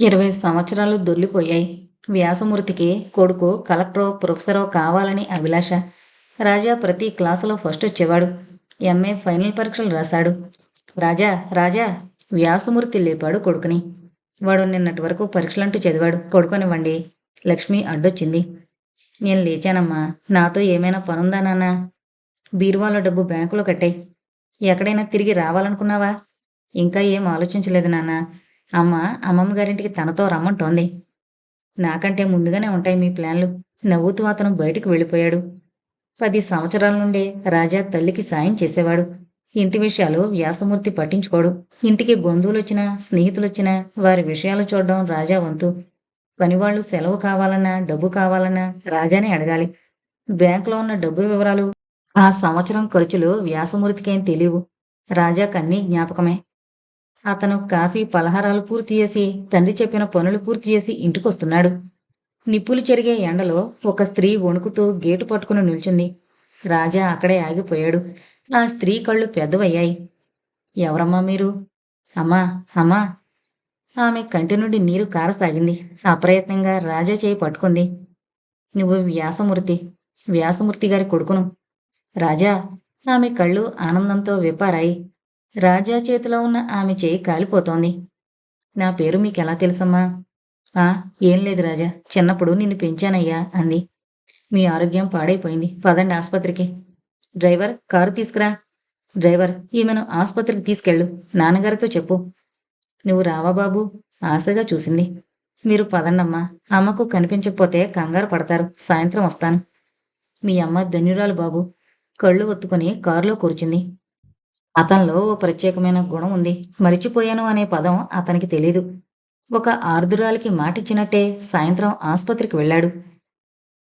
ఇరవై సంవత్సరాలు దొల్లిపోయాయి వ్యాసమూర్తికి కొడుకు కలెక్టరో ప్రొఫెసరో కావాలని అభిలాష. రాజా ప్రతి క్లాసులో ఫస్ట్ వచ్చేవాడు. ఎంఏ ఫైనల్ పరీక్షలు రాశాడు. రాజా రాజా వ్యాసమూర్తి లేపాడు కొడుకుని. వాడు నిన్నటి వరకు పరీక్షలంటూ చదివాడు. కొడుకునివ్వండి. లక్ష్మి అడ్డొచ్చింది. నేను లేచానమ్మా. నాతో ఏమైనా పనుందా నాన్న? బీరువాలో డబ్బు బ్యాంకులో కట్టాయి ఎక్కడైనా తిరిగి రావాలనుకున్నావా? ఇంకా ఏం ఆలోచించలేదు నాన్న. అమ్మ అమ్మమ్మ గారింటికి తనతో రమ్మంటోంది. నాకంటే ముందుగానే ఉంటాయి మీ ప్లాన్లు. నవ్వుతూ అతను బయటికి వెళ్ళిపోయాడు. పది సంవత్సరాల నుండే రాజా తల్లికి సాయం చేసేవాడు. ఇంటి విషయాలు వ్యాసమూర్తి పట్టించుకోడు. ఇంటికి బంధువులొచ్చినా స్నేహితులొచ్చినా వారి విషయాలు చూడడం రాజా వంతు. పనివాళ్ళు సెలవు కావాలన్నా డబ్బు కావాలన్నా రాజానే అడగాలి. బ్యాంకులో ఉన్న డబ్బు వివరాలు ఆ సంవత్సరం ఖర్చులు వ్యాసమూర్తికేం తెలియవు. రాజాకన్నీ జ్ఞాపకమే. అతను కాఫీ పలహారాలు పూర్తి చేసి తండ్రి చెప్పిన పనులు పూర్తి చేసి ఇంటికొస్తున్నాడు. నిప్పులు చెరిగే ఎండలో ఒక స్త్రీ వణుకుతూ గేటు పట్టుకుని నిల్చుంది. రాజా అక్కడే ఆగిపోయాడు. ఆ స్త్రీ కళ్ళు పెద్దవయ్యాయి. ఎవరమ్మా మీరు? అమ్మా అమ్మా. ఆమె కంటి నుండి నీరు కారసాగింది. అప్రయత్నంగా రాజా చేయి పట్టుకుంది. నువ్వు వ్యాసమూర్తి వ్యాసమూర్తి గారి కొడుకును. రాజా. ఆమె కళ్ళు ఆనందంతో విప్పారాయి. రాజా చేతిలో ఉన్న ఆమె చేయి కాలిపోతోంది. నా పేరు మీకెలా తెలుసమ్మా? ఆ ఏం లేదు రాజా చిన్నప్పుడు నిన్ను పెంచానయ్యా అంది. మీ ఆరోగ్యం పాడైపోయింది. పదండి ఆసుపత్రికి. డ్రైవర్ కారు తీసుకురా. డ్రైవర్ ఈమెను ఆసుపత్రికి తీసుకెళ్ళు. నాన్నగారితో చెప్పు. నువ్వు రావా బాబు? ఆశగా చూసింది. మీరు పదండమ్మా. అమ్మకు కనిపించకపోతే కంగారు పడతారు. సాయంత్రం వస్తాను. మీ అమ్మ ధన్యురాలు బాబు. కళ్ళు ఒత్తుకొని కారులో కూర్చుంది. అతనిలో ఓ ప్రత్యేకమైన గుణం ఉంది. మరిచిపోయాను అనే పదం అతనికి తెలీదు. ఒక ఆర్దురాలికి మాటిచ్చినట్టే సాయంత్రం ఆసుపత్రికి వెళ్ళాడు.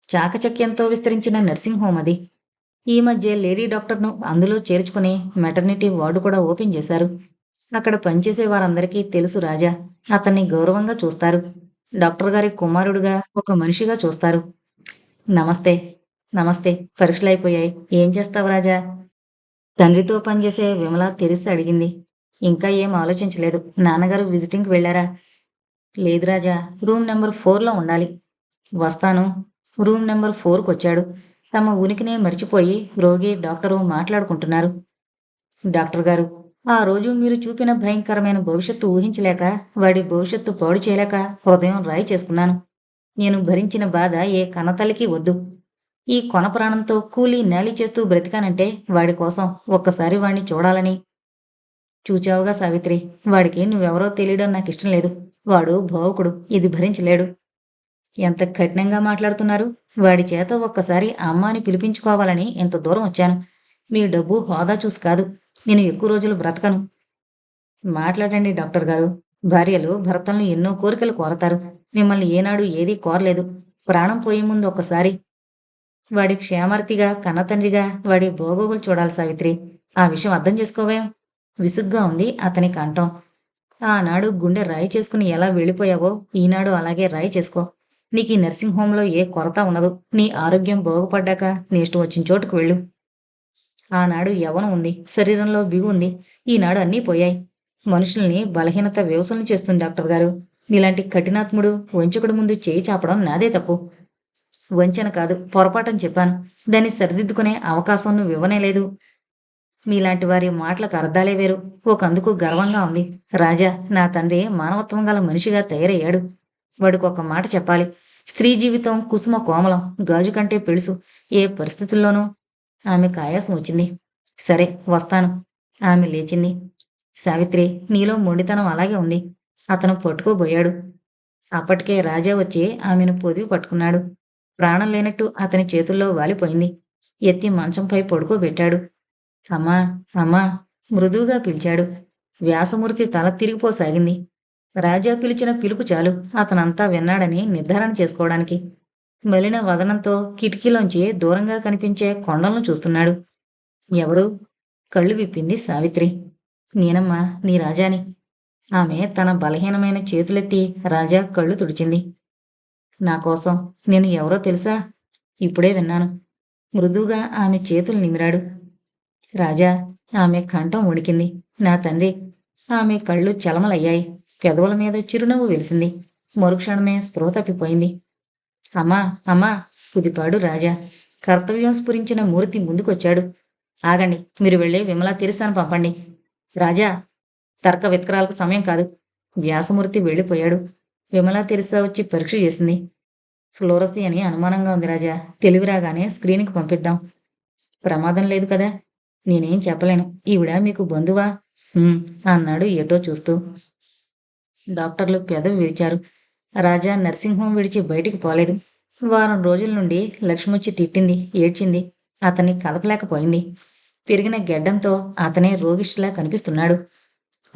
చాకచక్యంతో విస్తరించిన నర్సింగ్ హోమ్ అది. ఈ మధ్య లేడీ డాక్టర్ను అందులో చేర్చుకుని మెటర్నిటీ వార్డు కూడా ఓపెన్ చేశారు. అక్కడ పనిచేసే వారందరికీ తెలుసు రాజా. అతన్ని గౌరవంగా చూస్తారు. డాక్టర్ గారి కుమారుడుగా ఒక మనిషిగా చూస్తారు. నమస్తే. నమస్తే. పరీక్షలు అయిపోయాయి. ఏం చేస్తావు రాజా? తండ్రితో పనిచేసే విమల తెరిసి అడిగింది. ఇంకా ఏం ఆలోచించలేదు. నాన్నగారు విజిటింగ్కి వెళ్ళారా? లేదు రాజా రూమ్ నెంబర్ ఫోర్లో ఉండాలి. వస్తాను. రూమ్ నెంబర్ ఫోర్కి వచ్చాడు. తమ ఉనికినే మర్చిపోయి రోగి డాక్టరు మాట్లాడుకుంటున్నారు. డాక్టర్ గారు ఆ రోజు మీరు చూపిన భయంకరమైన భవిష్యత్తు ఊహించలేక వాడి భవిష్యత్తు పాడు చేయలేక హృదయం రాయి చేసుకున్నాను. నేను భరించిన బాధ ఏ కన్నతల్లికి వద్దు. ఈ కొన ప్రాణంతో కూలీ నేలి చేస్తూ బ్రతికానంటే వాడి కోసం ఒక్కసారి వాణ్ణి చూడాలని. చూచావుగా సావిత్రి వాడికి నువ్వెవరో తెలియడం నాకు ఇష్టం లేదు. వాడు భావుకుడు ఇది భరించలేడు. ఎంత కఠినంగా మాట్లాడుతున్నారు? వాడి చేత ఒక్కసారి అమ్మాని పిలిపించుకోవాలని ఎంత దూరం వచ్చాను. మీ డబ్బు హోదా చూసి కాదు నేను ఎక్కువ రోజులు బ్రతకను. మాట్లాడండి డాక్టర్ గారు. భార్యలు భర్తలను ఎన్నో కోరికలు కోరతారు. మిమ్మల్ని ఏనాడు ఏదీ కోరలేదు. ప్రాణం పోయే ముందు ఒక్కసారి వాడి క్షేమార్తిగా కన్నతండ్రిగా వాడి భోగోగులు చూడాలి సావిత్రి. ఆ విషయం అర్థం చేసుకోవేం? విసుగ్గా ఉంది అతని కంఠం. ఆనాడు గుండె రాయి చేసుకుని ఎలా వెళ్ళిపోయావో ఈనాడు అలాగే రాయి చేసుకో. నీకు ఈ నర్సింగ్ హోంలో ఏ కొరత ఉండదు నీ ఆరోగ్యం బాగుపడ్డాక నీ ఇష్టం వచ్చిన చోటుకు వెళ్ళు. ఆనాడు యవనం ఉంది శరీరంలో బిగు ఉంది ఈనాడు అన్నీ పోయాయి. మనుషుల్ని బలహీనత వ్యవసాయం చేస్తుంది డాక్టర్ గారు. ఇలాంటి కఠినాత్ముడు వంచకుడు ముందు చేయి చాపడం నాదే తప్పు. వంచన కాదు పొరపాటని చెప్పాను. దాన్ని సరిదిద్దుకునే అవకాశం నువ్వు ఇవ్వనే లేదు. మీలాంటి వారి మాటలకు అర్థాలే వేరు. ఒకందుకు గర్వంగా ఉంది. రాజా నా తండ్రి మానవత్వం గల మనిషిగా తయారయ్యాడు. వాడికి ఒక మాట చెప్పాలి. స్త్రీ జీవితం కుసుమ కోమలం గాజు కంటే పెడుసు ఏ పరిస్థితుల్లోనూ ఆమెకు ఆయాసం వచ్చింది. సరే వస్తాను. ఆమె లేచింది. సావిత్రి నీలో మొండితనం అలాగే ఉంది. అతను పట్టుకోబోయాడు. అప్పటికే రాజా వచ్చి ఆమెను పొదివి పట్టుకున్నాడు. ప్రాణం లేనట్టు అతని చేతుల్లో వాలిపోయింది. ఎత్తి మంచంపై పడుకోబెట్టాడు. అమ్మా అమ్మా మృదువుగా పిలిచాడు. వ్యాసమూర్తి తల తిరిగిపోసాగింది. రాజా పిలిచిన పిలుపు చాలు. అతనంతా విన్నాడని నిర్ధారణ చేసుకోవడానికి. మలిన వదనంతో కిటికీలోంచి దూరంగా కనిపించే కొండలను చూస్తున్నాడు. ఎవరు? కళ్ళు విప్పింది సావిత్రి. నేనమ్మా నీ రాజాని. ఆమె తన బలహీనమైన చేతులెత్తి రాజా కళ్ళు తుడిచింది. నా కోసం నేను ఎవరో తెలుసా? ఇప్పుడే విన్నాను. మృదువుగా ఆమె చేతులు నిమిరాడు. రాజా ఆమె కంఠం ఉడికింది. నా తండ్రి ఆమె కళ్ళు చలమలయ్యాయి. పెదవుల మీద చిరునవ్వు వెలిసింది. మరుక్షణమే స్పృహ తప్పిపోయింది. అమ్మా అమ్మా కుదిపాడు రాజా. కర్తవ్యం స్ఫురించిన మూర్తి ముందుకొచ్చాడు. ఆగండి మీరు వెళ్ళి విమలా తెరిస్తాను పంపండి. రాజా తర్క విత్కరాలకు సమయం కాదు. వ్యాసమూర్తి వెళ్ళిపోయాడు. విమలా తెరిసా వచ్చి పరీక్ష చేసింది. ఫ్లోరసీ అని అనుమానంగా ఉంది రాజా. తెలివి రాగానే స్క్రీన్కి పంపిద్దాం. ప్రమాదం లేదు కదా? నేనేం చెప్పలేను. ఈవిడ మీకు బంధువా? అన్నాడు ఏటో చూస్తూ. డాక్టర్లు పెదవి విరిచారు. రాజా నర్సింగ్ హోం విడిచి బయటికి పోలేదు. వారం రోజుల నుండి లక్ష్మొచ్చి తిట్టింది ఏడ్చింది. అతన్ని కదపలేకపోయింది పెరిగిన గెడ్డంతో అతనే రోగిష్లా కనిపిస్తున్నాడు.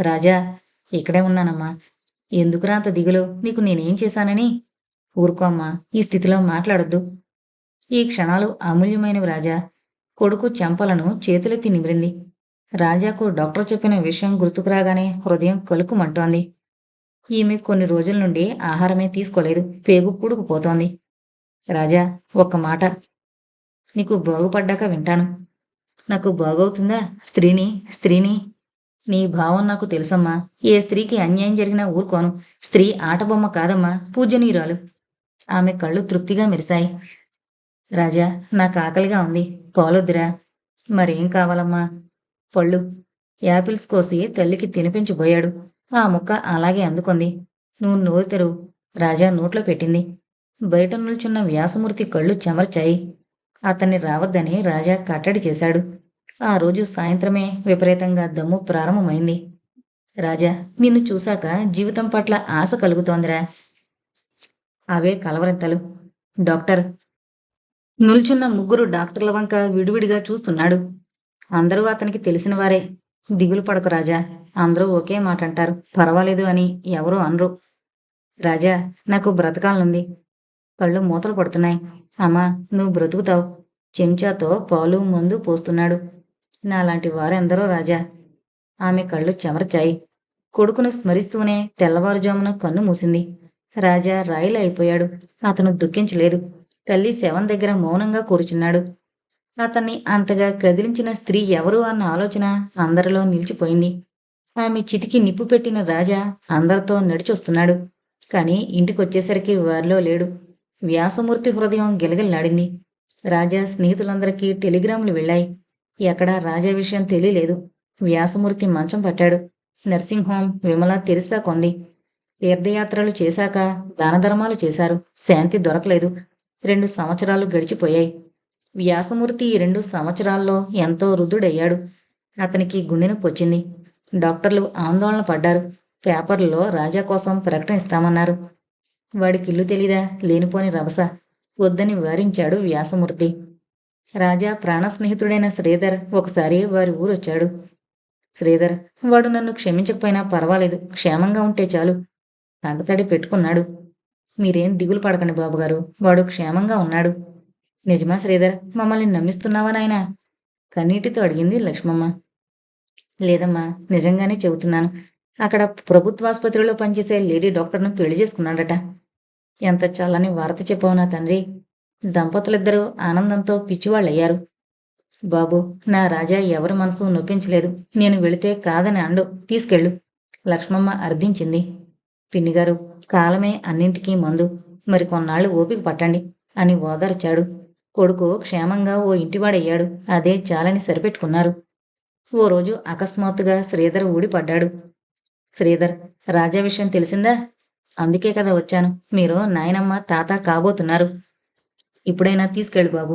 రాజా ఇక్కడే ఉన్నానమ్మా. ఎందుకురా అంత దిగులు? నీకు నేనేం చేశానని? ఊరుకో అమ్మా ఈ స్థితిలో మాట్లాడొద్దు. ఈ క్షణాలు అమూల్యమైనవి రాజా. కొడుకు చెంపలను చేతులెత్తి నిమిరింది. రాజాకు డాక్టర్ చెప్పిన విషయం గుర్తుకు రాగానే హృదయం కలుకుమంటోంది. ఈమె కొన్ని రోజుల నుండి ఆహారమే తీసుకోలేదు. పేగు కూడుకుపోతోంది రాజా ఒక్క మాట. నీకు బాగుపడ్డాక వింటాను. నాకు బాగవుతుందా? స్త్రీని స్త్రీని. నీ భావం నాకు తెలుసమ్మా. ఏ స్త్రీకి అన్యాయం జరిగినా ఊరుకోను. స్త్రీ ఆటబొమ్మ కాదమ్మా. పూజనీయురాలు. ఆమె కళ్ళు తృప్తిగా మెరిశాయి. రాజా నాకు ఆకలిగా ఉంది. పాలొద్దురా. మరేం కావాలమ్మా? పళ్ళు. యాపిల్స్ కోసి తల్లికి తినిపించబోయాడు. ఆ ముక్క అలాగే అందుకుంది. నువ్వు నోరు తెరువు రాజా నోట్లో పెట్టింది. బయట నిల్చున్న వ్యాసమూర్తి కళ్ళు చెమర్చాయి. అతన్ని రావద్దని రాజా కట్టడి చేశాడు. ఆ రోజు సాయంత్రమే విపరీతంగా దమ్ము ప్రారంభమైంది. రాజా నిన్ను చూశాక జీవితం పట్ల ఆశ కలుగుతోందిరా. అవే కలవరింతలు డాక్టర్ నిల్చున్న ముగ్గురు డాక్టర్ల వంక విడివిడిగా చూస్తున్నాడు. అందరూ అతనికి తెలిసిన వారే. దిగులు పడకు రాజా. అందరూ ఒకే మాట అంటారు పర్వాలేదు అని ఎవరూ అనరు. రాజా నాకు బ్రతకాలనుంది. కళ్ళు మూతలు పడుతున్నాయి. అమ్మా నువ్వు బ్రతుకుతావు. చెంచాతో పాలు మందు పోస్తున్నాడు. నాలాంటి వారెందరో రాజా. ఆమె కళ్ళు చెమర్చాయి. కొడుకును స్మరిస్తూనే తెల్లవారుజామున కన్ను మూసింది. రాజా రాయిలు అయిపోయాడు. అతను దుఃఖించలేదు. తల్లి శవం దగ్గర మౌనంగా కూర్చున్నాడు. అతన్ని అంతగా కదిలించిన స్త్రీ ఎవరు అన్న ఆలోచన అందరిలో నిలిచిపోయింది. ఆమె చితికి నిప్పు పెట్టిన రాజా అందరితో నడిచొస్తున్నాడు. కానీ ఇంటికొచ్చేసరికి వారిలో లేడు. వ్యాసమూర్తి హృదయం గిలగిల్లాడింది. రాజా స్నేహితులందరికీ టెలిగ్రాములు వెళ్ళాయి. ఎక్కడా రాజా విషయం తెలియలేదు. వ్యాసమూర్తి మంచం పట్టాడు. నర్సింగ్ హోం విమల తెరిసా కొంది. తీర్థయాత్రలు చేశాక దానధర్మాలు చేశారు. శాంతి దొరకలేదు. రెండు సంవత్సరాలు గడిచిపోయాయి. వ్యాసమూర్తి ఈ రెండు సంవత్సరాల్లో ఎంతో రుద్ధుడయ్యాడు అతనికి గుండెను పొచ్చింది డాక్టర్లు ఆందోళన పడ్డారు. పేపర్లో రాజా కోసం ప్రకటన ఇస్తామన్నారు. వాడికి ఇల్లు తెలీదా? లేనిపోని రభస. వద్దని వివరించాడు వ్యాసమూర్తి. రాజా ప్రాణ స్నేహితుడైన శ్రీధర్ ఒకసారి వారి ఊరొచ్చాడు. శ్రీధర్ వాడు నన్ను క్షమించకపోయినా పర్వాలేదు క్షేమంగా ఉంటే చాలు కంటతడి పెట్టుకున్నాడు. మీరేం దిగులు పడకండి బాబుగారు వాడు క్షేమంగా ఉన్నాడు. నిజమా శ్రీధర్ మమ్మల్ని నమ్మిస్తున్నావా నాయన? కన్నీటితో అడిగింది లక్ష్మమ్మ. లేదమ్మా నిజంగానే చెబుతున్నాను. అక్కడ ప్రభుత్వాసుపత్రిలో పనిచేసే లేడీ డాక్టర్ను పెళ్ళి చేసుకున్నాడట. ఎంత చల్లని వార్త చెప్పావు నా తండ్రి. దంపతులిద్దరూ ఆనందంతో పిచ్చివాళ్ళయ్యారు. బాబు నా రాజా ఎవరి మనసు నొప్పించలేదు. నేను వెళితే కాదని అండు. తీసుకెళ్ళు. లక్ష్మమ్మ అర్థించింది పిన్నిగారు కాలమే అన్నింటికీ మందు. మరి కొన్నాళ్ళు ఓపిక పట్టండి అని ఓదార్చాడు. కొడుకు క్షేమంగా ఓ ఇంటివాడయ్యాడు. అదే చాలని సరిపెట్టుకున్నారు. ఓ రోజు అకస్మాత్తుగా శ్రీధర్ ఊడిపడ్డాడు. శ్రీధర్ రాజా విషయం తెలిసిందా? అందుకే కదా వచ్చాను. మీరు నాయనమ్మ తాత కాబోతున్నారు. ఇప్పుడైనా తీసుకెళ్ళు బాబు.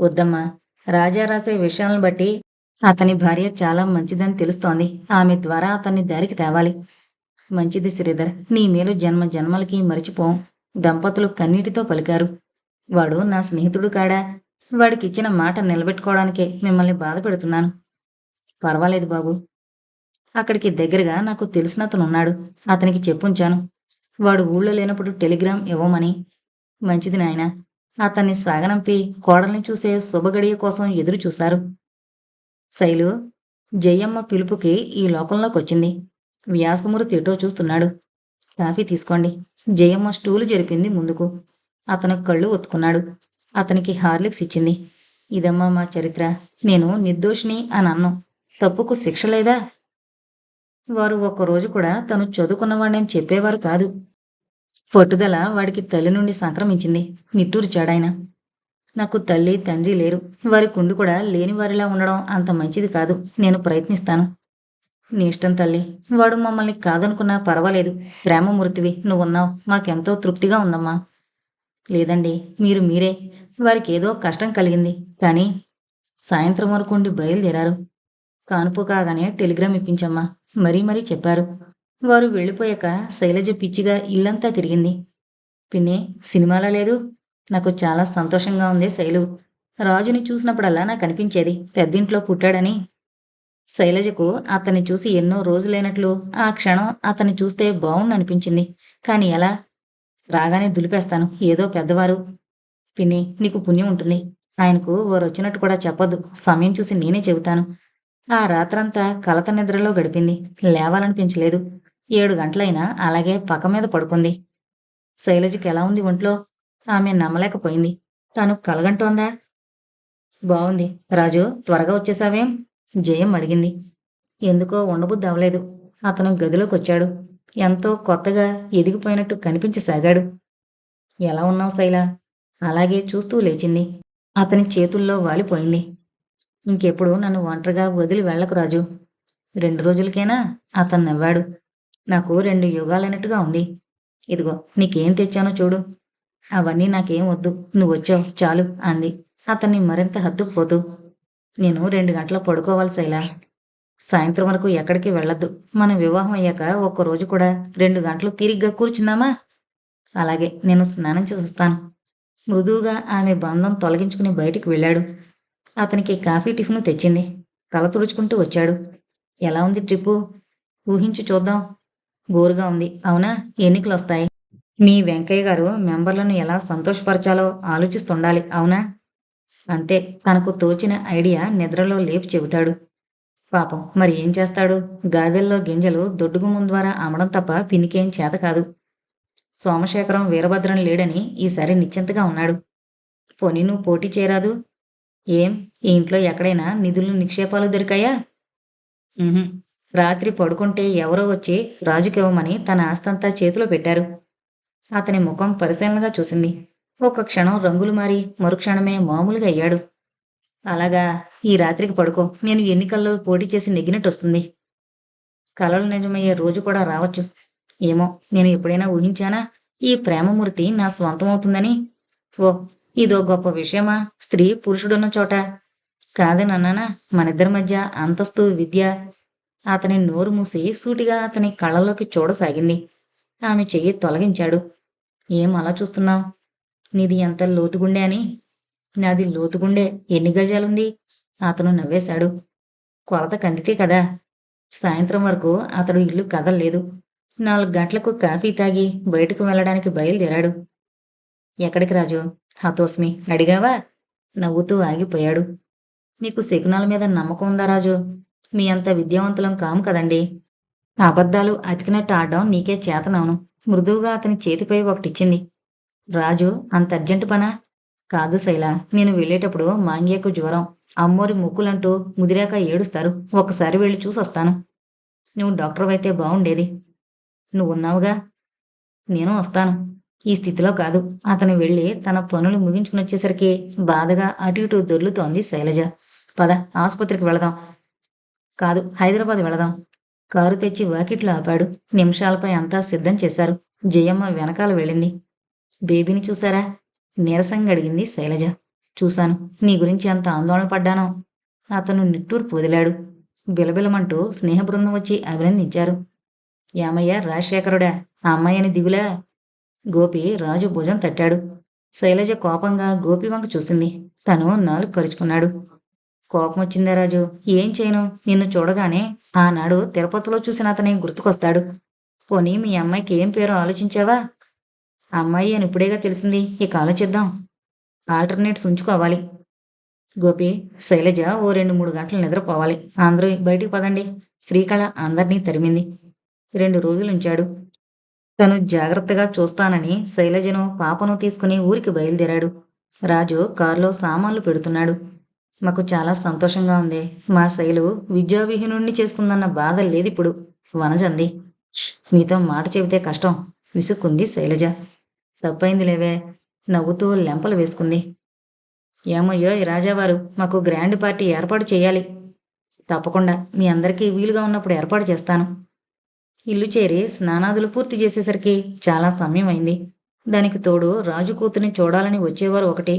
వద్దమ్మా. రాజా రాసే విషయాలను బట్టి అతని భార్య చాలా మంచిదని తెలుస్తోంది. ఆమె ద్వారా అతన్ని దారికి తేవాలి. మంచిది శ్రీధర్. నీ మేలు జన్మ జన్మలకి మరిచిపోం. దంపతులు కన్నీటితో పలికారు. వాడు నా స్నేహితుడు కాడా? వాడికిచ్చిన మాట నిలబెట్టుకోవడానికే మిమ్మల్ని బాధ పెడుతున్నాను. పర్వాలేదు బాబు. అక్కడికి దగ్గరగా నాకు తెలిసినతను ఉన్నాడు. అతనికి చెప్పుంచాను. వాడు ఊళ్ళో లేనప్పుడు టెలిగ్రామ్ ఇవ్వమని. మంచిది నాయన. అతన్ని సాగనంపి కోడల్ని చూసే శుభగడియ కోసం ఎదురు చూశారు. శైలు జయమ్మ పిలుపుకి ఈ లోకంలోకి వచ్చింది. వ్యాసమూర్తి ఎటో చూస్తున్నాడు. కాఫీ తీసుకోండి. జయమ్మ స్టూలు జరిపింది ముందుకు. అతను కళ్ళు ఒత్తుకున్నాడు. అతనికి హార్లిక్స్ ఇచ్చింది. ఇదమ్మా మా చరిత్ర. నేను నిర్దోషిని అని అన్నం. తప్పుకు శిక్ష లేదా? వారు ఒక్కరోజు కూడా తను చదువుకున్నవాడని చెప్పేవారు కాదు. పట్టుదల వాడికి తల్లి నుండి సంక్రమించింది. నిట్టూర్చాడాయన నాకు తల్లి తండ్రి లేరు. వారి కుండు కూడా లేని వారిలా ఉండడం అంత మంచిది కాదు. నేను ప్రయత్నిస్తాను. నీ ఇష్టం తల్లి. వాడు మమ్మల్ని కాదనుకున్నా పర్వాలేదు. ప్రేమమూర్తివి. నువ్వున్నావు. మాకెంతో తృప్తిగా ఉందమ్మా. లేదండి. మీరు మీరే. వారికి ఏదో కష్టం కలిగింది. కానీ సాయంత్రం వరకు ఉండి బయలుదేరారు. కానుపు కాగానే టెలిగ్రామ్ ఇప్పించమ్మా. మరీ మరీ చెప్పారు. వారు వెళ్ళిపోయాక శైలజ పిచ్చిగా ఇల్లంతా తిరిగింది. పిన్ని సినిమాలో లేదు? నాకు చాలా సంతోషంగా ఉంది శైలు. రాజుని చూసినప్పుడల్లా నాకు అనిపించేది పెద్దింట్లో పుట్టాడని. శైలజకు అతన్ని చూసి ఎన్నో రోజులైనట్లు ఆ క్షణం అతన్ని చూస్తే అనిపించింది. కానీ ఎలా? రాగానే దులిపేస్తాను ఏదో పెద్దవారు. పిన్ని నీకు పుణ్యం ఉంటుంది. ఆయనకు వారు వచ్చినట్టు కూడా చెప్పొద్దు. సమయం చూసి నేనే చెబుతాను. ఆ రాత్రంతా కలత నిద్రలో గడిపింది. లేవాలనిపించలేదు. ఏడు గంటలైనా అలాగే పక్క మీద పడుకుంది. శైలజకి ఎలా ఉంది ఒంట్లో? ఆమె నమ్మలేకపోయింది. తను కలగంటోందా? బాగుంది రాజు త్వరగా వచ్చేసావేం? జయం అడిగింది. ఎందుకో ఉండబుద్ధి అవ్వలేదు. అతను గదిలోకి వచ్చాడు ఎంతో కొత్తగా ఎదిగిపోయినట్టు కనిపించసాగాడు. ఎలా ఉన్నావు శైల? అలాగే చూస్తూ లేచింది. అతని చేతుల్లో వాలిపోయింది. ఇంకెప్పుడు నన్ను ఒంటరిగా వదిలి వెళ్ళకు రాజు. రెండు రోజులకేనా అతను నవ్వాడు. నాకు రెండు యుగాలైనట్టుగా ఉంది. ఇదిగో నీకేం తెచ్చానో చూడు. అవన్నీ నాకేం వద్దు. నువ్వు వచ్చావు చాలు అంది. అతన్ని మరింత హత్తుకుపోతూ నేను రెండు గంటల పడుకోవాలి శైలా. సాయంత్రం వరకు ఎక్కడికి వెళ్ళొద్దు. మనం వివాహం అయ్యాక ఒక్కరోజు కూడా రెండు గంటలు తీరిగ్గా కూర్చున్నామా? అలాగే నేను స్నానం చేసి వస్తాను. మృదువుగా ఆమె బంధం తొలగించుకుని బయటికి వెళ్ళాడు. అతనికి కాఫీ టిఫిన్ తెచ్చింది. తల తుడుచుకుంటూ వచ్చాడు. ఎలా ఉంది ట్రిప్పు? ఊహించి చూద్దాం. బోరుగా ఉంది. అవునా? ఎన్నికలు వస్తాయి మీ వెంకయ్య గారు మెంబర్లను ఎలా సంతోషపరచాలో ఆలోచిస్తుండాలి. అవునా? అంతే. తనకు తోచిన ఐడియా నిద్రలో లేపి చెబుతాడు. పాపం. మరి ఏం చేస్తాడు? గాదెల్లో గింజలు దొడ్డుగుమ్మం ద్వారా అమ్మడం తప్ప పినికేం చేత కాదు. సోమశేఖరం వీరభద్రం లేడని ఈసారి నిశ్చింతగా ఉన్నాడు. పోనీ నువ్వు పోటీ చేరాదు ఏం? ఈ ఇంట్లో ఎక్కడైనా నిధులు నిక్షేపాలు దొరికాయా? రాత్రి పడుకుంటే ఎవరో వచ్చి రాజుకివ్వమని తన ఆస్తంతా చేతిలో పెట్టారు. అతని ముఖం పరిశీలనగా చూసింది. ఒక క్షణం రంగులు మారి మరుక్షణమే మామూలుగా అయ్యాడు. అలాగా ఈ రాత్రికి పడుకో. నేను ఎన్నికల్లో పోటీ చేసి నెగ్గినట్టు వస్తుంది. కలలు నిజమయ్యే రోజు కూడా రావచ్చు. ఏమో నేను ఎప్పుడైనా ఊహించానా? ఈ ప్రేమమూర్తి నా స్వంతమవుతుందని? ఓ ఇదో గొప్ప విషయమా? స్త్రీ పురుషుడున్న చోట. కాదని అన్నానా మనిద్దరి మధ్య అంతస్తు విద్య అతని నోరు మూసి సూటిగా అతని కళ్ళలోకి చూడసాగింది. ఆమె చెయ్యి తొలగించాడు. ఏం అలా చూస్తున్నావు? నీది ఎంత లోతుగుండే అని? నాది లోతుగుండే ఎన్ని గజాలుంది? అతను నవ్వేశాడు. కొలత కందితే కదా. సాయంత్రం వరకు అతడు ఇల్లు కదలలేదు. నాలుగు గంటలకు కాఫీ తాగి బయటకు వెళ్ళడానికి బయలుదేరాడు. ఎక్కడికి రాజు? హతోస్మి అడిగావా? నవ్వుతూ ఆగిపోయాడు. నీకు శకునాల మీద నమ్మకం ఉందా రాజు? మీ అంత విద్యావంతులం కాము కదండి. అబద్ధాలు అతికినట్టు ఆడడం నీకే చేతనవును. మృదువుగా అతని చేతిపై ఒకటిచ్చింది. రాజు అంత అర్జెంటు పనా? కాదు శైల నేను వెళ్ళేటప్పుడు మాంగ్యకు జ్వరం. అమ్మోరి ముక్కులంటూ ముదిరాక ఏడుస్తారు. ఒకసారి వెళ్ళి చూసొస్తాను. నువ్వు డాక్టర్ అయితే బాగుండేది నువ్వు ఉన్నావుగా నేను వస్తాను. ఈ స్థితిలో కాదు. అతను వెళ్ళి తన పనులు ముగించుకుని వచ్చేసరికి బాధగా అటు ఇటు దొర్లుతోంది శైలజ. పద ఆసుపత్రికి వెళదాం. కాదు హైదరాబాద్ వెళదాం. కారు తెచ్చి వాకిట్లో ఆపాడు. నిమిషాలపై అంతా సిద్ధం చేశారు. జయమ్మ వెనకాల వెళ్ళింది. బేబీని చూసారా నీరసంగా అడిగింది శైలజ. చూశాను. నీ గురించి అంత ఆందోళన పడ్డానో. అతను నిట్టూర్పు వదిలాడు. బిలబిలమంటూ స్నేహ బృందం వచ్చి అభినందించారు. యామయ్య రాజశేఖరుడా ఆ అమ్మాయిని దిగులా? గోపి రాజు భుజం తట్టాడు. శైలజ కోపంగా గోపి వంక చూసింది. తను నాలుగు కరుచుకున్నాడు. కోపం వచ్చిందా రాజు? ఏం చేయను? నిన్ను చూడగానే ఆనాడు తిరుపతిలో చూసిన అతని గుర్తుకొస్తాడు. పోనీ మీ అమ్మాయికి ఏం పేరు ఆలోచించావా? అమ్మాయి అని ఇప్పుడేగా తెలిసింది. ఇక ఆలోచిద్దాం. ఆల్టర్నేట్స్ ఉంచుకోవాలి. గోపి శైలజ ఓ రెండు మూడు గంటలు నిద్రపోవాలి. అందరూ బయటికి పదండి. శ్రీకళ అందరినీ తరిమింది. రెండు రోజులు ఉంచాడు తను జాగ్రత్తగా చూస్తానని శైలజను పాపను తీసుకుని ఊరికి బయలుదేరాడు. రాజు కారులో సామాన్లు పెడుతున్నాడు. మాకు చాలా సంతోషంగా ఉంది. మా శైలు విద్యావిహీనుణ్ణి చేసుకుందన్న బాధ లేదు ఇప్పుడు వనజంది మీతో మాట చెబితే కష్టం. విసుక్కుంది శైలజ. తప్పైంది లేవే. నవ్వుతూ లెంపలు వేసుకుంది. ఏమయ్యో ఈ రాజావారు మాకు గ్రాండ్ పార్టీ ఏర్పాటు చేయాలి. తప్పకుండా మీ అందరికీ వీలుగా ఉన్నప్పుడు ఏర్పాటు చేస్తాను. ఇల్లు చేరి స్నానాదులు పూర్తి చేసేసరికి చాలా సమయం అయింది దానికి తోడు రాజు కూతుర్ని చూడాలని వచ్చేవారు ఒకటి.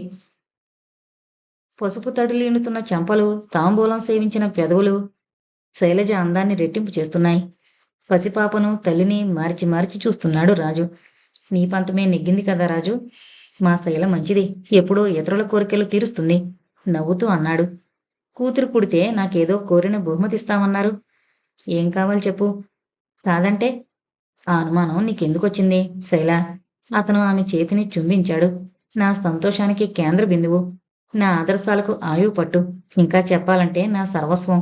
పసుపు తడిలీనుతున్న చెంపలు తాంబూలం సేవించిన పెదవులు శైలజ అందాన్ని రెట్టింపు చేస్తున్నాయి. పసిపాపను తల్లిని మార్చి మార్చి చూస్తున్నాడు రాజు. నీ పంతమే నెగ్గింది కదా రాజు? మా శైల మంచిది. ఎప్పుడో ఇతరుల కోరికలు తీరుస్తుంది. నవ్వుతూ అన్నాడు. కూతురు పుడితే నాకేదో కోరిన బహుమతిస్తామన్నారు ఏం కావాలి చెప్పు? కాదంటే ఆ అనుమానం నీకెందుకొచ్చింది శైల? అతను ఆమె చేతిని చుంబించాడు. నా సంతోషానికి కేంద్ర బిందువు నా ఆదర్శాలకు ఆయువు పట్టు. ఇంకా చెప్పాలంటే నా సర్వస్వం.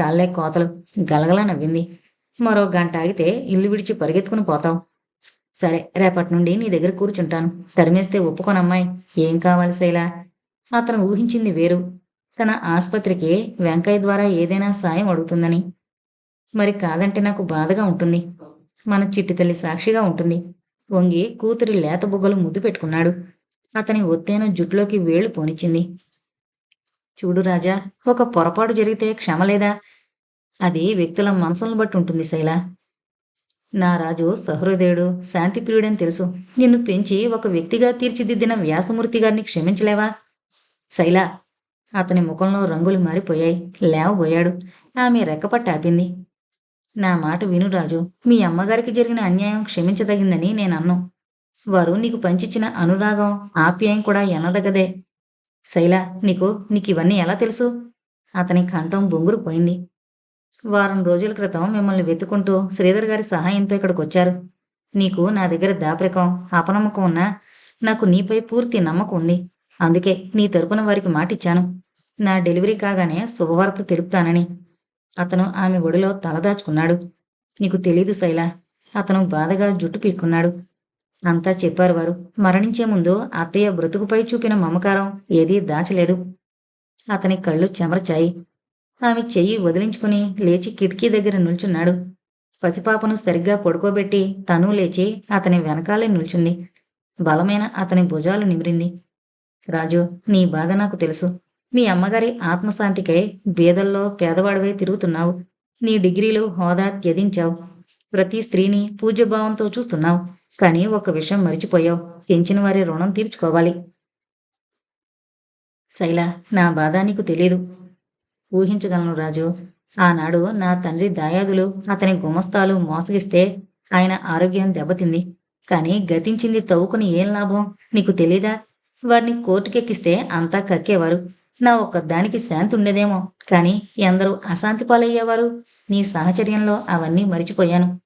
చాలే కోతలు. గలగల నవ్వింది. మరో గంట ఆగితే ఇల్లు విడిచి పరిగెత్తుకుని పోతావు. సరే రేపటి నుండి నీ దగ్గర కూర్చుంటాను. తరిమేస్తే ఒప్పుకోనమ్మాయి. ఏం కావాలి శైలా? అతను ఊహించింది వేరు. తన ఆసుపత్రికి వెంకయ్య ద్వారా ఏదైనా సాయం అడుగుతుందని. మరి కాదంటే నాకు బాధగా ఉంటుంది. మన చిట్టి తల్లి సాక్షిగా ఉంటుంది. వంగి కూతురి లేత బుగ్గలు ముద్దు పెట్టుకున్నాడు. అతని ఒత్తైన జుట్టులోకి వేళ్ళు పోనిచ్చింది. చూడు రాజా ఒక పొరపాటు జరిగితే క్షమ లేదా? అది వ్యక్తుల మనసులను బట్టి ఉంటుంది శైల. నా రాజు సహృదయుడు శాంతిప్రియుడని తెలుసు. నిన్ను పెంచి ఒక వ్యక్తిగా తీర్చిదిద్దిన వ్యాసమూర్తి గారిని క్షమించలేవా? శైల అతని ముఖంలో రంగులు మారిపోయాయి. లేవబోయాడు. ఆమె రెక్కపట్టి ఆపింది. నా మాట విను రాజు. మీ అమ్మగారికి జరిగిన అన్యాయం క్షమించదగిందని నేను అన్ను వారు నీకు పంచిచ్చిన అనురాగం ఆప్యాయం కూడా ఎనదగదే. శైల నీకు నీకు ఇవన్నీ ఎలా తెలుసు? అతని కంఠం బొంగురు పోయింది. వారం రోజుల క్రితం మిమ్మల్ని వెతుకుంటూ శ్రీధర్ గారి సహాయంతో ఇక్కడికి వచ్చారు నీకు నా దగ్గర దాపరికం అపనమ్మకం ఉన్నా నాకు నీపై పూర్తి నమ్మకం ఉంది. అందుకే నీ తరపున వారికి మాటిచ్చాను. నా డెలివరీ కాగానే శుభవార్త తెలుపుతానని. అతను ఆమె ఒడిలో తలదాచుకున్నాడు. నీకు తెలీదు శైల. అతను బాధగా జుట్టు పీక్కున్నాడు. అంతా చెప్పారు వారు. మరణించే ముందు అత్తయ్య బ్రతుకుపై చూపిన మమకారం ఏదీ దాచలేదు. అతని కళ్ళు చెమరచాయి. ఆమె చెయ్యి వదిలించుకుని లేచి కిటికీ దగ్గర నిల్చున్నాడు. పసిపాపను సరిగ్గా పడుకోబెట్టి తను లేచి అతని వెనకాలే నిల్చుంది. బలమైన అతని భుజాలు నిమిరింది. రాజు నీ బాధ నాకు తెలుసు. మీ అమ్మగారి ఆత్మశాంతికై బీదల్లో పేదవాడివై తిరుగుతున్నావు. నీ డిగ్రీలు హోదా త్యదించావు ప్రతి స్త్రీని పూజ్యభావంతో చూస్తున్నావు. కానీ ఒక విషయం మరిచిపోయావు. పెంచిన వారి రుణం తీర్చుకోవాలి. శైల నా బాధ నీకు తెలీదు. ఊహించగలను రాజు. ఆనాడు నా తండ్రి దాయాదులు అతని గుమస్తాలు మోసగిస్తే ఆయన ఆరోగ్యం దెబ్బతింది. కానీ గతించింది తవ్వుకుని ఏం లాభం? నీకు తెలీదా? వారిని కోర్టుకెక్కిస్తే అంతా కక్కేవారు. నా ఒక్కదానికి శాంతి ఉండేదేమో. కానీ ఎందరూ అశాంతి పాలయ్యేవారు. నీ సాహచర్యంలో అవన్నీ మరిచిపోయాను.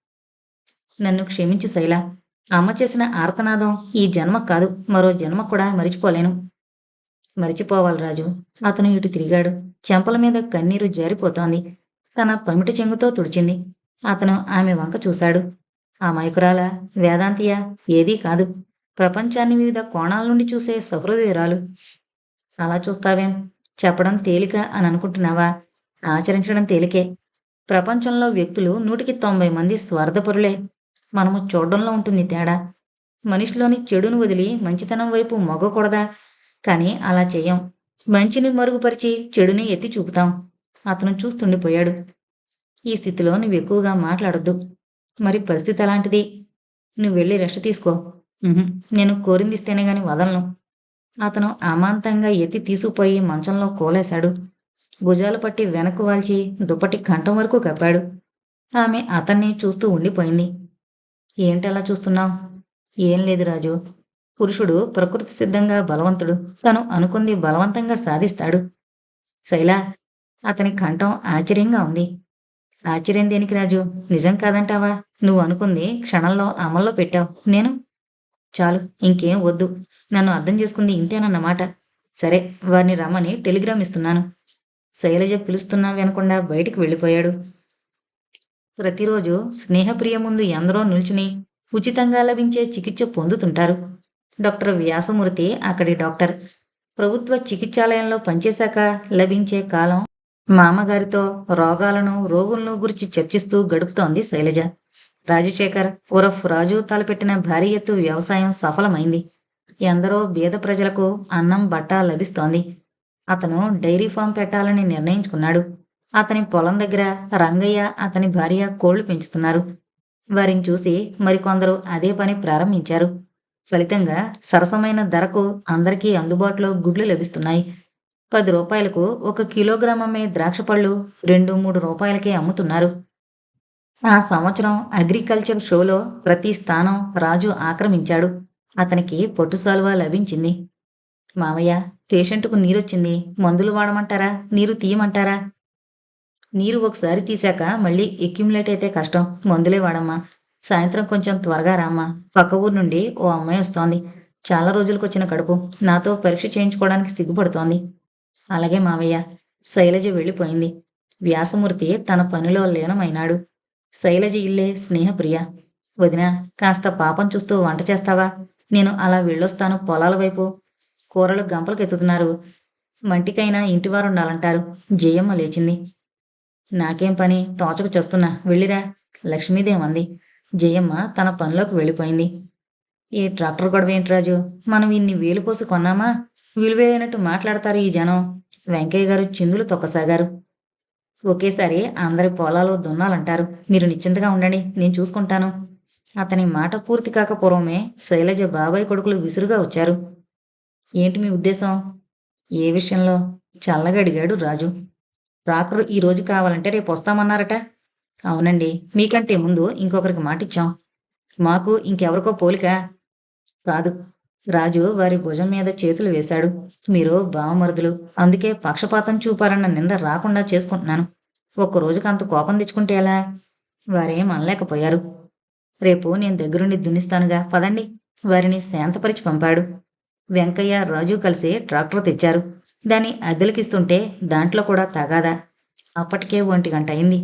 నన్ను క్షమించు శైలా. అమ్మ చేసిన ఆర్తనాదం ఈ జన్మ కాదు. మరో జన్మ కూడా మరిచిపోలేను. మరిచిపోవాలి రాజు. అతను ఇటు తిరిగాడు. చెంపల మీద కన్నీరు జారిపోతోంది. తన పమిటి చెంగుతో తుడిచింది. అతను ఆమె వంక చూశాడు. ఆ మైకురాల వేదాంతియా ఏదీ కాదు. ప్రపంచాన్ని వివిధ కోణాల నుండి చూసే సహృదయురాలు. అలా చూస్తావేం? చెప్పడం తేలిక అని అనుకుంటున్నావా? ఆచరించడం తేలికే. ప్రపంచంలో వ్యక్తులు నూటికి తొంభై మంది స్వార్థపరులే. మనము చూడడంలో ఉంటుంది తేడా. మనిషిలోని చెడును వదిలి మంచితనం వైపు మొగకూడదా? కానీ అలా చేయం. మంచిని మరుగుపరిచి చెడుని ఎత్తి చూపుతాం. అతను చూస్తుండిపోయాడు. ఈ స్థితిలో నువ్వు ఎక్కువగా మాట్లాడొద్దు. మరి పరిస్థితి అలాంటిది నువ్వు వెళ్ళి రెస్ట్ తీసుకో. నేను కోరింది ఇస్తేనే గాని వదలను. అతను అమాంతంగా ఎత్తి తీసుకుపోయి మంచంలో కోలేశాడు. భుజాలు పట్టి వెనక్కు వాల్చి దుప్పటి కంఠం వరకు కప్పాడు. ఆమె అతన్ని చూస్తూ ఉండిపోయింది. ఏంటలా చూస్తున్నావు? ఏం లేదు రాజు. పురుషుడు ప్రకృతి సిద్ధంగా బలవంతుడు. తను అనుకుంది బలవంతంగా సాధిస్తాడు. శైలా అతని కంఠం ఆశ్చర్యంగా ఉంది. ఆశ్చర్యం దేనికి రాజు? నిజం కాదంటావా? నువ్వు అనుకుంది క్షణంలో అమల్లో పెట్టావు. నేను? చాలు ఇంకేం వద్దు. నన్ను అర్థం చేసుకుంది ఇంతేనన్నమాట. సరే వారిని రమ్మని టెలిగ్రామ్ ఇస్తున్నాను. శైలజ పిలుస్తున్నావనకుండా బయటికి వెళ్ళిపోయాడు. ప్రతిరోజు స్నేహప్రియ ముందు ఎందరో నిల్చుని ఉచితంగా లభించే చికిత్స పొందుతుంటారు. డాక్టర్ వ్యాసమూర్తి అక్కడి డాక్టర్. ప్రభుత్వ చికిత్సాలయంలో పనిచేశాక లభించే కాలం మామగారితో రోగాలను రోగులను గురించి చర్చిస్తూ గడుపుతోంది శైలజ. రాజశేఖర్ ఉరఫ్ రాజు తలపెట్టిన భారీ ఎత్తు వ్యవసాయం సఫలమైంది. ఎందరో బీద ప్రజలకు అన్నం బట్ట లభిస్తోంది. అతను డైరీ ఫామ్ పెట్టాలని నిర్ణయించుకున్నాడు. అతని పొలం దగ్గర రంగయ్య అతని భార్య కోళ్ళు పెంచుతున్నారు. వారిని చూసి మరికొందరు అదే పని ప్రారంభించారు. ఫలితంగా సరసమైన ధరకు అందరికీ అందుబాటులో గుడ్లు లభిస్తున్నాయి. పది రూపాయలకు ఒక కిలోగ్రామమ్మే ద్రాక్ష పళ్ళు రెండు మూడు రూపాయలకే అమ్ముతున్నారు. ఆ సంవత్సరం అగ్రికల్చర్ షోలో ప్రతి స్థానం రాజు ఆక్రమించాడు. అతనికి పొట్టు సాల్వా లభించింది. మావయ్య పేషెంట్కు నీరొచ్చింది. మందులు వాడమంటారా? నీరు తీయమంటారా? నీరు ఒకసారి తీశాక మళ్ళీ ఎక్యుములేట్ అయితే కష్టం. మందులే వాడమ్మా. సాయంత్రం కొంచెం త్వరగా రామ్మా. పక్క ఊరు నుండి ఓ అమ్మాయి వస్తోంది. చాలా రోజులకు వచ్చిన కడుపు. నాతో పరీక్ష చేయించుకోవడానికి సిగ్గుపడుతోంది. అలాగే మావయ్య శైలజ వెళ్ళిపోయింది. వ్యాసమూర్తి తన పనిలో లీనమైనాడు. శైలజ ఇల్లే స్నేహప్రియ. వదిన కాస్త పాపం చూస్తూ వంట చేస్తావా? నేను అలా వెళ్ళొస్తాను పొలాల వైపు. కూరలు గంపలకెత్తుతున్నారు. మంటికైనా ఇంటివారు ఉండాలంటారు. జయమ్మ లేచింది. నాకేం పని? తోచకు చేస్తున్నా. వెళ్ళిరా. లక్ష్మీదేమంది జయమ్మ తన పనిలోకి వెళ్ళిపోయింది. ఏ ట్రాక్టర్ గొడవ ఏంటి రాజు? మనం ఇన్ని వేలు పోసి కొన్నామా? విలువైనట్టు మాట్లాడతారు ఈ జనం. వెంకయ్య గారు చిందులు తొక్కసాగారు. ఒకేసారి అందరి పొలాలు దున్నాలంటారు. మీరు నిశ్చింతగా ఉండండి. నేను చూసుకుంటాను. అతని మాట పూర్తి కాక పూర్వమే శైలజ బాబాయ్ కొడుకులు విసురుగా వచ్చారు. ఏంటి మీ ఉద్దేశం? ఏ విషయంలో? చల్లగడిగాడు రాజు. ట్రాక్టర్ ఈ రోజు కావాలంటే రేపు వస్తామన్నారట. అవునండి. మీకంటే ముందు ఇంకొకరికి మాటిచ్చాం. మాకు ఇంకెవరికో పోలిక. కాదు. రాజు వారి భుజం మీద చేతులు వేశాడు. మీరు బావమరుదులు. అందుకే పక్షపాతం చూపారన్న నింద రాకుండా చేసుకుంటున్నాను. ఒక్క రోజుకి అంత కోపం తెచ్చుకుంటే ఎలా? వారేం అనలేకపోయారు. రేపు నేను దగ్గరుండి దున్నిస్తానుగా. పదండి. వారిని శాంతపరిచి పంపాడు. వెంకయ్య రాజు కలిసి ట్రాక్టర్ తెచ్చారు. దాన్ని అద్దెలకిస్తుంటే దాంట్లో కూడా తగాదా? అప్పటికే ఒంటి గంట అయింది.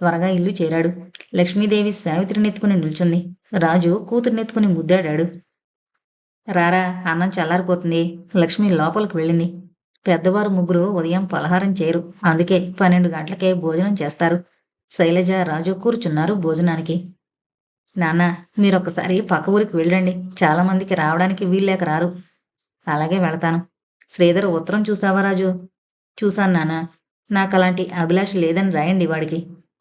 త్వరగా ఇల్లు చేరాడు. లక్ష్మీదేవి సావిత్రినెత్తుకుని నిల్చుంది. రాజు కూతురునెత్తుకుని ముద్దాడాడు. రారా అన్నం చల్లారిపోతుంది. లక్ష్మి లోపలికి వెళ్ళింది. పెద్దవారు ముగ్గురు ఉదయం పలహారం చేయరు. అందుకే పన్నెండు గంటలకే భోజనం చేస్తారు. శైలజ రాజు కూర్చున్నారు భోజనానికి. నాన్న మీరొకసారి పక్క ఊరికి వెళ్ళండి. చాలామందికి రావడానికి వీల్లేక రారు. అలాగే వెళతాను. శ్రీధర్ ఉత్తరం చూసావా రాజు? చూశాను నాన్న నాకు అలాంటి అభిలాష లేదని రాయండి వాడికి.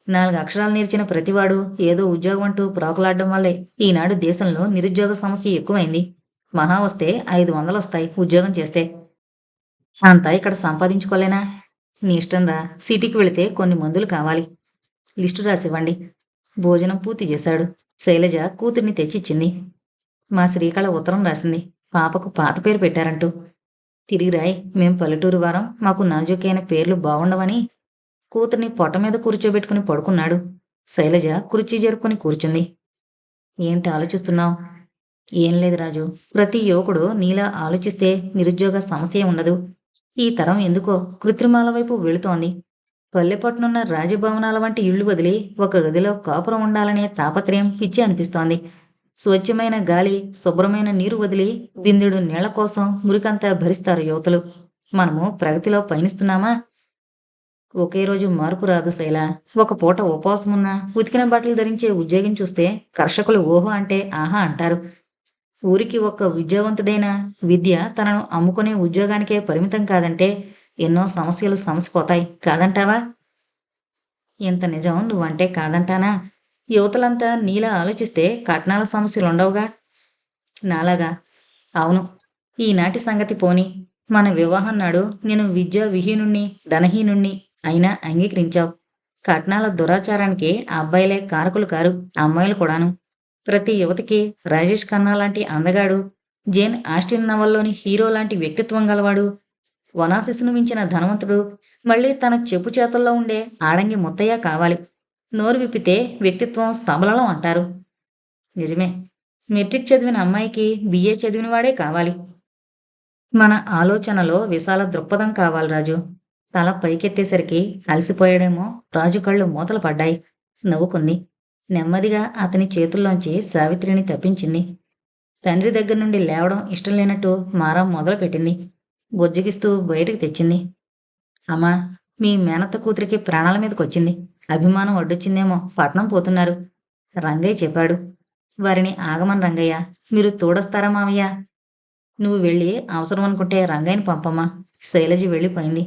నాలుగు అక్షరాలు నేర్చిన ప్రతివాడు ఏదో ఉద్యోగం అంటూ ప్రోకలాడడం వల్లే ఈనాడు దేశంలో నిరుద్యోగ సమస్య ఎక్కువైంది. మహా వస్తే ఐదు వందలు వస్తాయి ఉద్యోగం చేస్తే. అంతా ఇక్కడ సంపాదించుకోలేనా? నీ ఇష్టం రా. సిటీకి వెళితే కొన్ని మందులు కావాలి. లిస్టు రాసివ్వండి. భోజనం పూర్తి చేశాడు. శైలజ కూతుర్ని తెచ్చిచ్చింది. మా శ్రీకళ ఉత్తరం రాసింది. పాపకు పాత పేరు పెట్టారంటూ. తిరిగి రాయ్ మేం పల్లెటూరు వారం మాకు నాజూకైన పేర్లు బాగుండవని కూతుర్ని పొట్ట మీద కూర్చోబెట్టుకుని పడుకున్నాడు. శైలజ కుర్చీ జరుపుకుని కూర్చుంది. ఏంటి ఆలోచిస్తున్నావు? ఏం లేదు రాజు. ప్రతి యువకుడు నీలా ఆలోచిస్తే నిరుద్యోగ సమస్య ఉండదు. ఈ తరం ఎందుకో కృత్రిమాల వైపు వెళుతోంది. పల్లెపట్నున్న రాజభవనాల వంటి ఇళ్ళు వదిలి ఒక గదిలో కాపురం ఉండాలనే తాపత్రయం పిచ్చి అనిపిస్తోంది. స్వచ్ఛమైన గాలి శుభ్రమైన నీరు వదిలి బిందెడు నీళ్ళ కోసం మురికంతా భరిస్తారు యువతలు. మనము ప్రగతిలో పయనిస్తున్నామా? ఒకే రోజు మార్పు రాదు శైల. ఒక పూట ఉపవాసమున్నా ఉతికిన బట్టలు ధరించే ఉద్యోగం చూస్తే కర్షకులు ఓహో అంటే ఆహా అంటారు. ఊరికి ఒక్క విద్యావంతుడైన విద్య తనను అమ్ముకునే ఉద్యోగానికే పరిమితం కాదంటే ఎన్నో సమస్యలు సమసిపోతాయి. కాదంటావా? ఇంత నిజం నువ్వంటే కాదంటానా? యువతలంతా నీలా ఆలోచిస్తే కట్నాల సమస్యలు ఉండవుగా నాలాగా. అవును. ఈనాటి సంగతి పోని. మన వివాహం నాడు నేను విద్యా విహీనుణ్ణి ధనహీనుణ్ణి అయినా అంగీకరించావు. కట్నాల దురాచారానికి అబ్బాయిలే కారకులు కారు అమ్మాయిలు కూడాను. ప్రతి యువతకి రాజేష్ ఖన్నా లాంటి అందగాడు జేన్ ఆస్టిన్ నవల్లోని హీరో లాంటి వ్యక్తిత్వం గలవాడు వనాశిస్సును మించిన ధనవంతుడు మళ్ళీ తన చెప్పు చేతుల్లో ఉండే ఆడంగి ముత్తయ్య కావాలి. నోరు విప్పితే వ్యక్తిత్వం సబలం అంటారు. నిజమే. మెట్రిక్ చదివిన అమ్మాయికి బిఏ చదివిన వాడే కావాలి. మన ఆలోచనలో విశాల దృక్పథం కావాలి రాజు. తల పైకెత్తేసరికి అలసిపోయాడేమో. రాజు కళ్ళు మూతలు పడ్డాయి. నవ్వుకుంది. నెమ్మదిగా అతని చేతుల్లోంచి సావిత్రిని తప్పించింది. తండ్రి దగ్గర నుండి లేవడం ఇష్టం లేనట్టు మారం మొదలుపెట్టింది. బొజ్జగిస్తూ బయటికి తెచ్చింది. అమ్మా మీ మేనత్త కూతురికి ప్రాణాల మీదకొచ్చింది. అభిమానం అడ్డొచ్చిందేమో. పట్నం పోతున్నారు. రంగయ్య చెప్పాడు. వారిని ఆగమన్ రంగయ్య మీరు తోడొస్తారా మావయ్య? నువ్వు వెళ్ళి అవసరం అనుకుంటే రంగయ్యని పంపమ్మా. శైలజ వెళ్ళిపోయింది.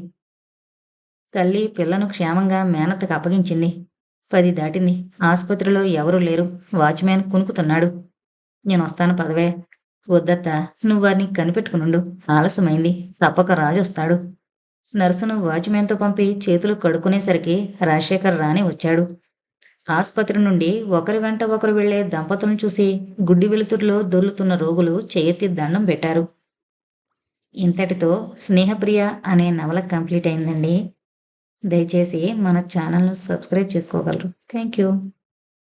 తల్లి పిల్లను క్షేమంగా మేనత్తకు అప్పగించింది. పది దాటింది. ఆసుపత్రిలో ఎవరూ లేరు. వాచ్మ్యాన్ కునుకుతున్నాడు. నేను వస్తాను పదవే. వద్దత్త నువ్వు వారిని కనిపెట్టుకునుండు. ఆలస్యమైంది. తప్పక రాజు వస్తాడు నర్సును వాచ్మెన్తో పంపి చేతులు కడుక్కునేసరికి రాజశేఖర్ రాని వచ్చాడు. ఆసుపత్రి నుండి ఒకరి వెంట ఒకరు వెళ్ళే దంపతులను చూసి గుడ్డి వెలుతురులో దొర్లుతున్న రోగులు చేయెత్తి దండం పెట్టారు. ఇంతటితో స్నేహప్రియ అనే నవల కంప్లీట్ అయిందండి. దయచేసి మన ఛానల్ను సబ్స్క్రైబ్ చేసుకోగలరు. Thank you.